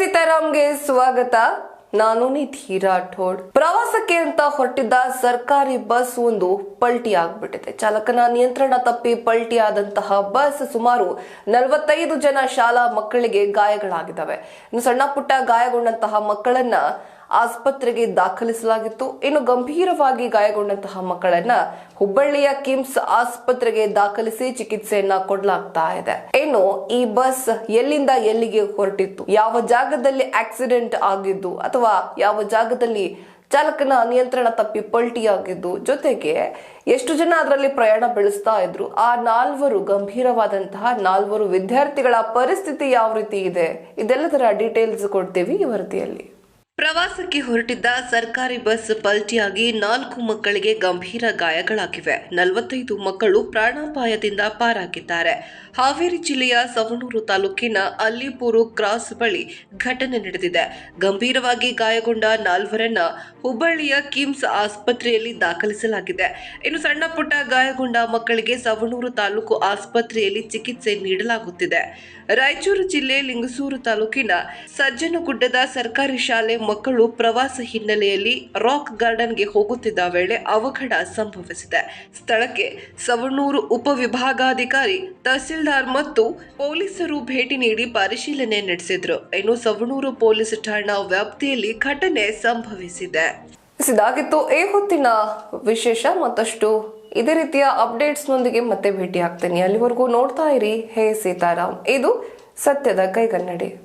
ಸೀತಾರಾಮ್ಗೆ ಸ್ವಾಗತ. ನಾನು ನಿಧಿ ರಾಠೋಡ್. ಪ್ರವಾಸಕ್ಕೆ ಅಂತ ಹೊರಟಿದ್ದ ಸರ್ಕಾರಿ ಬಸ್ ಒಂದು ಪಲ್ಟಿ ಆಗ್ಬಿಟ್ಟಿದೆ. ಚಾಲಕನ ನಿಯಂತ್ರಣ ತಪ್ಪಿ ಪಲ್ಟಿ ಆದಂತಹ ಬಸ್ ಸುಮಾರು ನಲವತ್ತೈದು ಜನ ಶಾಲಾ ಮಕ್ಕಳಿಗೆ ಗಾಯಗಳಾಗಿದ್ದಾವೆ. ಇನ್ನು ಸಣ್ಣ ಪುಟ್ಟ ಗಾಯಗೊಂಡಂತಹ ಮಕ್ಕಳನ್ನ ಆಸ್ಪತ್ರೆಗೆ ದಾಖಲಿಸಲಾಗಿತ್ತು. ಇನ್ನು ಗಂಭೀರವಾಗಿ ಗಾಯಗೊಂಡಂತಹ ಮಕ್ಕಳನ್ನ ಹುಬ್ಬಳ್ಳಿಯ ಕಿಮ್ಸ್ ಆಸ್ಪತ್ರೆಗೆ ದಾಖಲಿಸಿ ಚಿಕಿತ್ಸೆಯನ್ನ ಕೊಡಲಾಗ್ತಾ ಇದೆ. ಇನ್ನು ಈ ಬಸ್ ಎಲ್ಲಿಂದ ಎಲ್ಲಿಗೆ ಹೊರಟಿತ್ತು? ಯಾವ ಜಾಗದಲ್ಲಿ ಆಕ್ಸಿಡೆಂಟ್ ಆಗಿದ್ದು ಅಥವಾ ಯಾವ ಜಾಗದಲ್ಲಿ ಚಾಲಕನ ನಿಯಂತ್ರಣ ತಪ್ಪಿ ಪಲ್ಟಿಯಾಗಿದ್ದು ಜೊತೆಗೆ ಎಷ್ಟು ಜನ ಅದರಲ್ಲಿ ಪ್ರಯಾಣ ಬೆಳೆಸ್ತಾ ಇದ್ರು? ಆ ನಾಲ್ವರು ಗಂಭೀರವಾದಂತಹ ನಾಲ್ವರು ವಿದ್ಯಾರ್ಥಿಗಳ ಪರಿಸ್ಥಿತಿ ಯಾವ ರೀತಿ ಇದೆ? ಇದೆಲ್ಲದರ ಡೀಟೇಲ್ಸ್ ಕೊಡ್ತೀವಿ ಈ ವರದಿಯಲ್ಲಿ. ಪ್ರವಾಸಕ್ಕೆ ಹೊರಟಿದ್ದ ಸರ್ಕಾರಿ ಬಸ್ ಪಲ್ಟಿಯಾಗಿ ನಾಲ್ಕು ಮಕ್ಕಳಿಗೆ ಗಂಭೀರ ಗಾಯಗಳಾಗಿವೆ. ನಲವತ್ತೈದು ಮಕ್ಕಳು ಪ್ರಾಣಾಪಾಯದಿಂದ ಪಾರಾಗಿದ್ದಾರೆ. ಹಾವೇರಿ ಜಿಲ್ಲೆಯ ಸವಣೂರು ತಾಲೂಕಿನ ಅಲ್ಲಿಪೂರು ಕ್ರಾಸ್ ಬಳಿ ಘಟನೆ ನಡೆದಿದೆ. ಗಂಭೀರವಾಗಿ ಗಾಯಗೊಂಡ ನಾಲ್ವರನ್ನ ಹುಬ್ಬಳ್ಳಿಯ ಕಿಮ್ಸ್ ಆಸ್ಪತ್ರೆಯಲ್ಲಿ ದಾಖಲಿಸಲಾಗಿದೆ. ಇನ್ನು ಸಣ್ಣ ಪುಟ್ಟ ಗಾಯಗೊಂಡ ಮಕ್ಕಳಿಗೆ ಸವಣೂರು ತಾಲೂಕು ಆಸ್ಪತ್ರೆಯಲ್ಲಿ ಚಿಕಿತ್ಸೆ ನೀಡಲಾಗುತ್ತಿದೆ. ರಾಯಚೂರು ಜಿಲ್ಲೆ ಲಿಂಗಸೂರು ತಾಲೂಕಿನ ಸಜ್ಜನಗುಡ್ಡದ ಸರ್ಕಾರಿ ಶಾಲೆ ಮಕ್ಕಳು ಪ್ರವಾಸ ಹಿನ್ನೆಲೆಯಲ್ಲಿ ರಾಕ್ ಗಾರ್ಡನ್ಗೆ ಹೋಗುತ್ತಿದ್ದ ವೇಳೆ ಅವಘಡ ಸಂಭವಿಸಿದೆ. ಸ್ಥಳಕ್ಕೆ ಸವಣೂರು ಉಪವಿಭಾಗಾಧಿಕಾರಿ, ತಹಸೀಲ್ದಾರ್ ಮತ್ತು ಪೊಲೀಸರು ಭೇಟಿ ನೀಡಿ ಪರಿಶೀಲನೆ ನಡೆಸಿದ್ರು. ಇನ್ನು ಸವಣೂರು ಪೊಲೀಸ್ ಠಾಣಾ ವ್ಯಾಪ್ತಿಯಲ್ಲಿ ಘಟನೆ ಸಂಭವಿಸಿದೆ. ಇದಾಗಿತ್ತು ಈ ಹೊತ್ತಿನ ವಿಶೇಷ ಮತ್ತಷ್ಟು ಇದೇ ರೀತಿಯ ಅಪ್ಡೇಟ್ಸ್ನೊಂದಿಗೆ ಮತ್ತೆ ಭೇಟಿ ಆಗ್ತೀನಿ ಅಲ್ಲಿವರೆಗೂ ನೋಡ್ತಾ ಇರಿ. ಹೇ ಸೀತಾರಾಮ್. ಇದು ಸತ್ಯದ ಕೈಗನ್ನಡಿ.